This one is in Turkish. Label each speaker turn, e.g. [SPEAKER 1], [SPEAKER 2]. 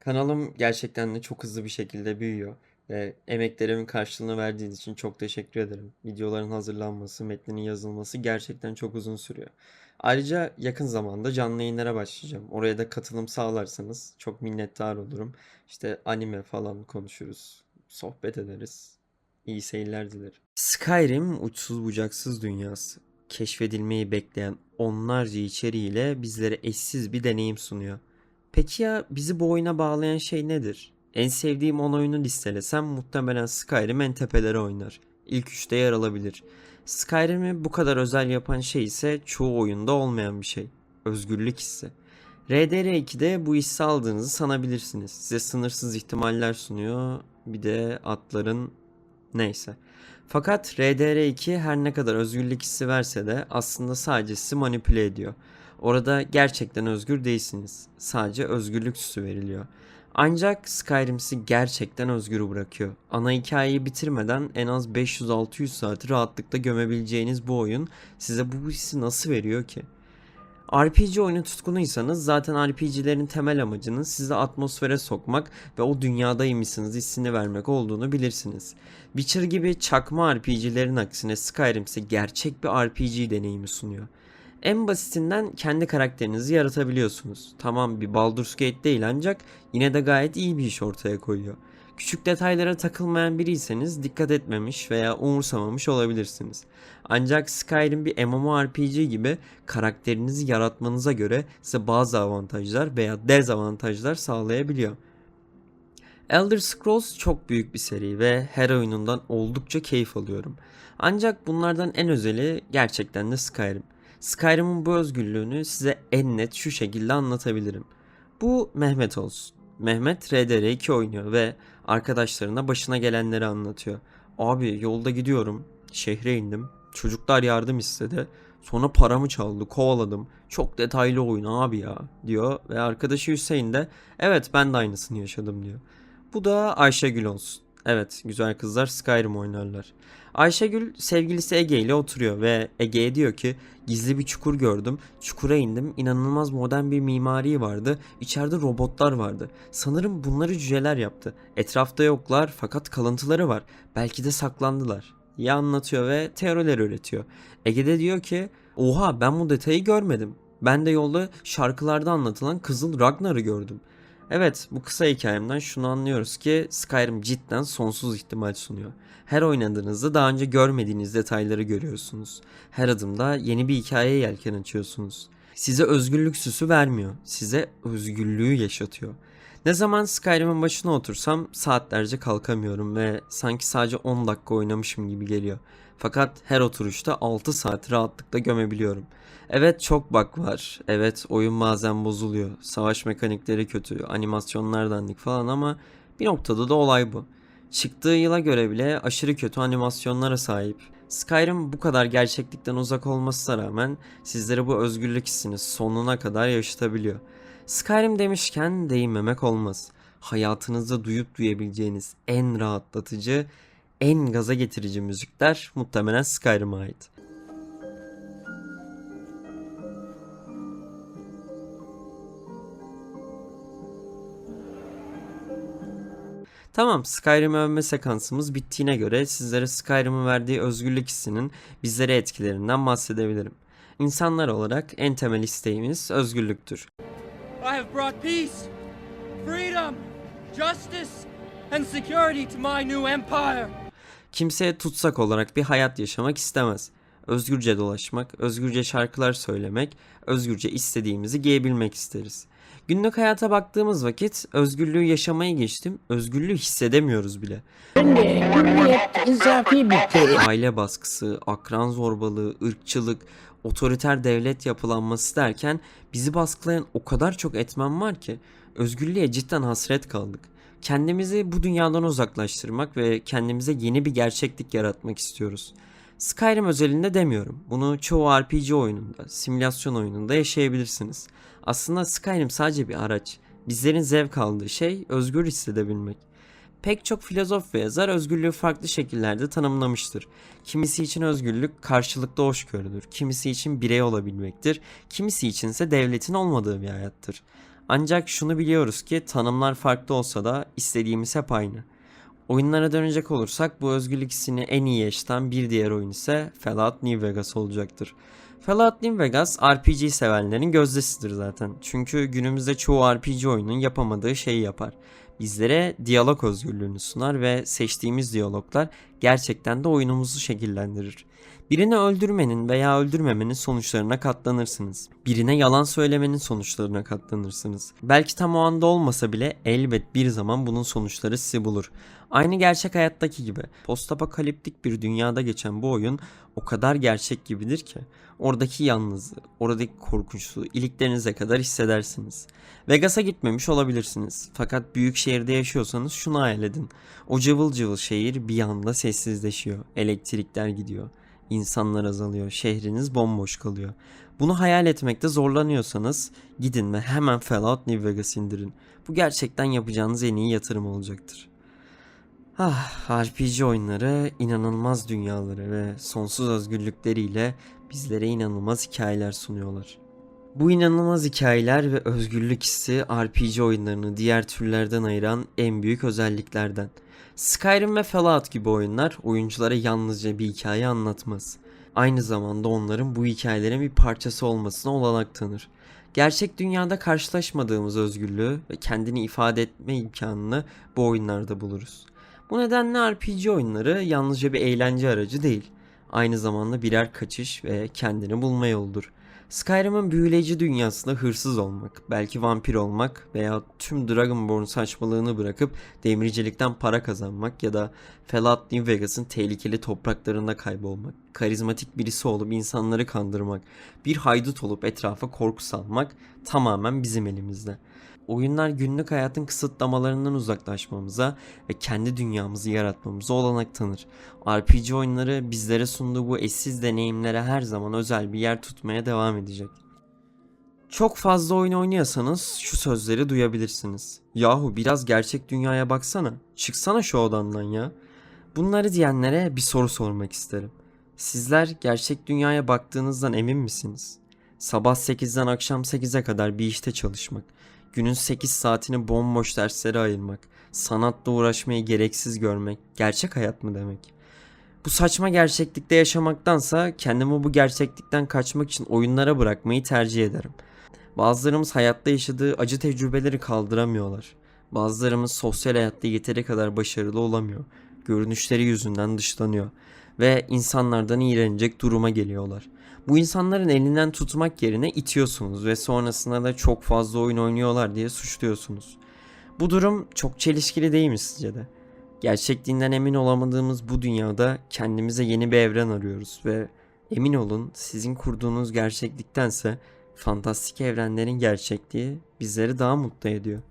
[SPEAKER 1] Kanalım gerçekten de çok hızlı bir şekilde büyüyor ve emeklerimin karşılığını verdiğiniz için çok teşekkür ederim. Videoların hazırlanması, metninin yazılması gerçekten çok uzun sürüyor. Ayrıca yakın zamanda canlı yayınlara başlayacağım. Oraya da katılım sağlarsanız çok minnettar olurum. İşte anime falan konuşuruz, sohbet ederiz. İyi seyirler dilerim. Skyrim uçsuz bucaksız dünyası. Keşfedilmeyi bekleyen onlarca içeriğiyle bizlere eşsiz bir deneyim sunuyor. Peki ya bizi bu oyuna bağlayan şey nedir? En sevdiğim 10 oyunu listelesem muhtemelen Skyrim en tepelere oynar. İlk üçte yer alabilir. Skyrim'i bu kadar özel yapan şey ise çoğu oyunda olmayan bir şey. Özgürlük hissi. RDR2'de bu hissi aldığınızı sanabilirsiniz. Size sınırsız ihtimaller sunuyor. Bir de atların neyse. Fakat RDR2 her ne kadar özgürlük hissi verse de aslında sadece sizi manipüle ediyor. Orada gerçekten özgür değilsiniz. Sadece özgürlük süsü veriliyor. Ancak Skyrim sizi gerçekten özgür bırakıyor. Ana hikayeyi bitirmeden en az 500-600 saati rahatlıkla gömebileceğiniz bu oyun size bu hissi nasıl veriyor ki? RPG oyunu tutkunuysanız zaten RPG'lerin temel amacının sizi atmosfere sokmak ve o dünyadaymışsınız hissini vermek olduğunu bilirsiniz. Witcher gibi çakma RPG'lerin aksine Skyrim ise gerçek bir RPG deneyimi sunuyor. En basitinden kendi karakterinizi yaratabiliyorsunuz. Tamam bir Baldur's Gate değil ancak yine de gayet iyi bir iş ortaya koyuyor. Küçük detaylara takılmayan biriyseniz dikkat etmemiş veya umursamamış olabilirsiniz. Ancak Skyrim bir MMORPG gibi karakterinizi yaratmanıza göre size bazı avantajlar veya dezavantajlar sağlayabiliyor. Elder Scrolls çok büyük bir seri ve her oyunundan oldukça keyif alıyorum. Ancak bunlardan en özeli gerçekten de Skyrim. Skyrim'in bu özgürlüğünü size en net şu şekilde anlatabilirim. Bu Mehmet olsun. Mehmet RDR2 oynuyor ve arkadaşlarına başına gelenleri anlatıyor. Abi yolda gidiyorum, şehre indim, çocuklar yardım istedi. Sonra paramı çaldı, kovaladım. Çok detaylı oyun abi ya diyor ve arkadaşı Hüseyin de evet ben de aynısını yaşadım diyor. Bu da Ayşegül olsun. Evet güzel kızlar Skyrim oynarlar. Ayşegül sevgilisi Ege ile oturuyor ve Ege'ye diyor ki gizli bir çukur gördüm. Çukura indim. İnanılmaz modern bir mimari vardı. İçeride robotlar vardı. Sanırım bunları cüceler yaptı. Etrafta yoklar fakat kalıntıları var. Belki de saklandılar. diye anlatıyor ve teoriler üretiyor. Ege de diyor ki oha ben bu detayı görmedim. Ben de yolda şarkılarda anlatılan Kızıl Ragnar'ı gördüm. Evet bu kısa hikayemden şunu anlıyoruz ki Skyrim cidden sonsuz ihtimal sunuyor. Her oynadığınızda daha önce görmediğiniz detayları görüyorsunuz. Her adımda yeni bir hikayeye yelken açıyorsunuz. Size özgürlük süsü vermiyor. Size özgürlüğü yaşatıyor. Ne zaman Skyrim'in başına otursam saatlerce kalkamıyorum ve sanki sadece 10 dakika oynamışım gibi geliyor. Fakat her oturuşta 6 saat rahatlıkla gömebiliyorum. Evet çok bug var. Evet oyun bazen bozuluyor. Savaş mekanikleri kötü, animasyonlar dandik falan ama bir noktada da olay bu. Çıktığı yıla göre bile aşırı kötü animasyonlara sahip. Skyrim bu kadar gerçeklikten uzak olmasına rağmen sizlere bu özgürlük hissini sonuna kadar yaşatabiliyor. Skyrim demişken değinmemek olmaz. Hayatınızda duyup duyabileceğiniz en rahatlatıcı, en gaza getirici müzikler muhtemelen Skyrim'e ait. Tamam Skyrim övme sekansımız bittiğine göre sizlere Skyrim'in verdiği özgürlük hissinin bizlere etkilerinden bahsedebilirim. İnsanlar olarak en temel isteğimiz özgürlüktür.
[SPEAKER 2] I have brought peace, freedom, justice, and security to my new empire.
[SPEAKER 1] Kimseye tutsak olarak bir hayat yaşamak istemez. Özgürce dolaşmak, özgürce şarkılar söylemek, özgürce istediğimizi giyebilmek isteriz. Günlük hayata baktığımız vakit özgürlüğü yaşamayı geçtim, özgürlüğü hissedemiyoruz bile. Aile baskısı, akran zorbalığı, ırkçılık, otoriter devlet yapılanması derken bizi baskılayan o kadar çok etmen var ki özgürlüğe cidden hasret kaldık. Kendimizi bu dünyadan uzaklaştırmak ve kendimize yeni bir gerçeklik yaratmak istiyoruz. Skyrim özelinde demiyorum. Bunu çoğu RPG oyununda, simülasyon oyununda yaşayabilirsiniz. Aslında Skyrim sadece bir araç. Bizlerin zevk aldığı şey özgür hissedebilmek. Pek çok filozof ve yazar özgürlüğü farklı şekillerde tanımlamıştır. Kimisi için özgürlük karşılıklı hoşgörüdür. Kimisi için birey olabilmektir. Kimisi içinse devletin olmadığı bir hayattır. Ancak şunu biliyoruz ki tanımlar farklı olsa da istediğimiz hep aynı. Oyunlara dönecek olursak bu özgürlük hissini en iyi yaşatan bir diğer oyun ise Fallout New Vegas olacaktır. Fallout New Vegas RPG sevenlerin gözdesidir zaten. Çünkü günümüzde çoğu RPG oyunun yapamadığı şeyi yapar. Bizlere diyalog özgürlüğünü sunar ve seçtiğimiz diyaloglar gerçekten de oyunumuzu şekillendirir. Birini öldürmenin veya öldürmemenin sonuçlarına katlanırsınız. Birine yalan söylemenin sonuçlarına katlanırsınız. Belki tam o anda olmasa bile elbet bir zaman bunun sonuçları sizi bulur. Aynı gerçek hayattaki gibi. Postapokaliptik bir dünyada geçen bu oyun o kadar gerçek gibidir ki. Oradaki yalnızlığı, oradaki korkunçluğu iliklerinize kadar hissedersiniz. Vegas'a gitmemiş olabilirsiniz. Fakat büyük şehirde yaşıyorsanız şunu hayal edin. O cıvıl cıvıl şehir bir anda sessizleşiyor. Elektrikler gidiyor. İnsanlar azalıyor. Şehriniz bomboş kalıyor. Bunu hayal etmekte zorlanıyorsanız gidin ve hemen Fallout New Vegas indirin. Bu gerçekten yapacağınız en iyi yatırım olacaktır. Ah, RPG oyunları inanılmaz dünyaları ve sonsuz özgürlükleriyle bizlere inanılmaz hikayeler sunuyorlar. Bu inanılmaz hikayeler ve özgürlük hissi RPG oyunlarını diğer türlerden ayıran en büyük özelliklerden. Skyrim ve Fallout gibi oyunlar oyunculara yalnızca bir hikaye anlatmaz. Aynı zamanda onların bu hikayelerin bir parçası olmasına olanak tanır. Gerçek dünyada karşılaşmadığımız özgürlüğü ve kendini ifade etme imkanını bu oyunlarda buluruz. Bu nedenle RPG oyunları yalnızca bir eğlence aracı değil. Aynı zamanda birer kaçış ve kendini bulma yoludur. Skyrim'in büyüleyici dünyasında hırsız olmak, belki vampir olmak veya tüm Dragonborn saçmalığını bırakıp demircilikten para kazanmak ya da Fallout New Vegas'ın tehlikeli topraklarında kaybolmak, karizmatik birisi olup insanları kandırmak, bir haydut olup etrafa korku salmak tamamen bizim elimizde. Oyunlar günlük hayatın kısıtlamalarından uzaklaşmamıza ve kendi dünyamızı yaratmamıza olanak tanır. RPG oyunları bizlere sunduğu bu eşsiz deneyimlere her zaman özel bir yer tutmaya devam edecek. Çok fazla oyun oynuyorsanız şu sözleri duyabilirsiniz. Yahu biraz gerçek dünyaya baksana. Çıksana şu odandan ya. Bunları diyenlere bir soru sormak isterim. Sizler gerçek dünyaya baktığınızdan emin misiniz? Sabah 8'den akşam 8'e kadar bir işte çalışmak, günün 8 saatini bomboş derslere ayırmak, sanatla uğraşmayı gereksiz görmek, gerçek hayat mı demek? Bu saçma gerçeklikte yaşamaktansa kendimi bu gerçeklikten kaçmak için oyunlara bırakmayı tercih ederim. Bazılarımız hayatta yaşadığı acı tecrübeleri kaldıramıyorlar. Bazılarımız sosyal hayatta yeteri kadar başarılı olamıyor. Görünüşleri yüzünden dışlanıyor ve insanlardan iğrenecek duruma geliyorlar. Bu insanların elinden tutmak yerine itiyorsunuz ve sonrasında da çok fazla oyun oynuyorlar diye suçluyorsunuz. Bu durum çok çelişkili değil mi sizce de? Gerçekliğinden emin olamadığımız bu dünyada kendimize yeni bir evren arıyoruz ve emin olun sizin kurduğunuz gerçekliktense fantastik evrenlerin gerçekliği bizleri daha mutlu ediyor.